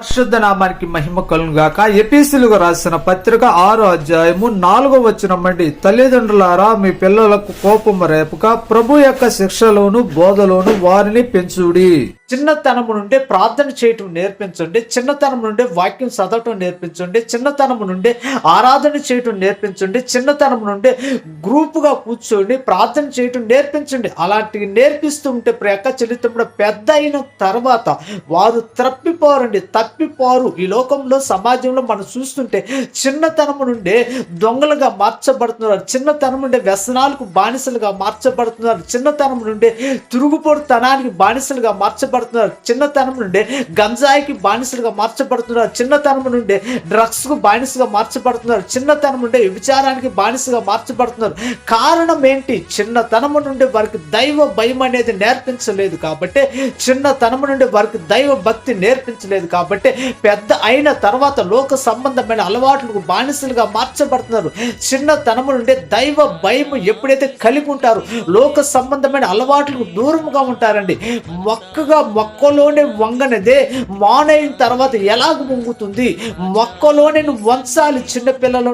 పరిశుద్ధ నామానికి మహిమ కలును గాక. ఎపిసులుగా రాసిన పత్రిక ఆరో అధ్యాయము నాలుగో వచ్చిన మండి తల్లిదండ్రులారా మీ పిల్లలకు కోపం రేపుక ప్రభు యొక్క శిక్షలోను బోధలోను వారిని పెంచుడి. చిన్నతనము నుండే ప్రార్థన చేయటం నేర్పించండి చిన్నతనం నుండే వాక్యం చదవటం నేర్పించండి చిన్నతనం నుండే ఆరాధన చేయటం నేర్పించండి చిన్నతనం నుండే గ్రూపుగా కూర్చోండి ప్రార్థన చేయటం నేర్పించండి. అలాంటివి నేర్పిస్తూ ఉంటే ప్రక్క చెల్లితమ్ముడు పెద్ద అయిన తర్వాత వారు తప్పిపోరండి తప్పిపోరు. ఈ లోకంలో సమాజంలో మనం చూస్తుంటే చిన్నతనము నుండే దొంగలుగా మార్చబడుతున్నారు చిన్నతనం నుండే వ్యసనాలకు బానిసలుగా మార్చబడుతున్నారు చిన్నతనం నుండే తిరుగుపోటుతనానికి బానిసలుగా మార్చబడుతున్నారు చిన్నతనం నుండే గంజాయికి బానిసలుగా మార్చబడుతున్నారు. చిన్నతనం నుండే డ్రగ్స్కు బానిసగా మార్చబడుతున్నారు. చిన్నతనం నుండే విచారానికి బానిసగా మార్చబడుతున్నారు. కారణం ఏంటి? చిన్నతనము నుండి వారికి దైవ భయం అనేది నేర్పించలేదు కాబట్టి చిన్నతనము నుండి వారికి దైవ భక్తి నేర్పించలేదు కాబట్టి పెద్ద అయిన తర్వాత లోక సంబంధమైన అలవాట్లకు బానిసలుగా మార్చబడుతున్నారు. చిన్నతనము నుండి దైవ భయం ఎప్పుడైతే కలిగి ఉంటారో లోక సంబంధమైన అలవాట్లకు దూరంగా ఉంటారండి. మొక్కగా మొక్కలోనే వంగనదే మానైన తర్వాత ఎలాగ వంగుతుంది? మొక్కలోనే వంచాలి చిన్నపిల్లలు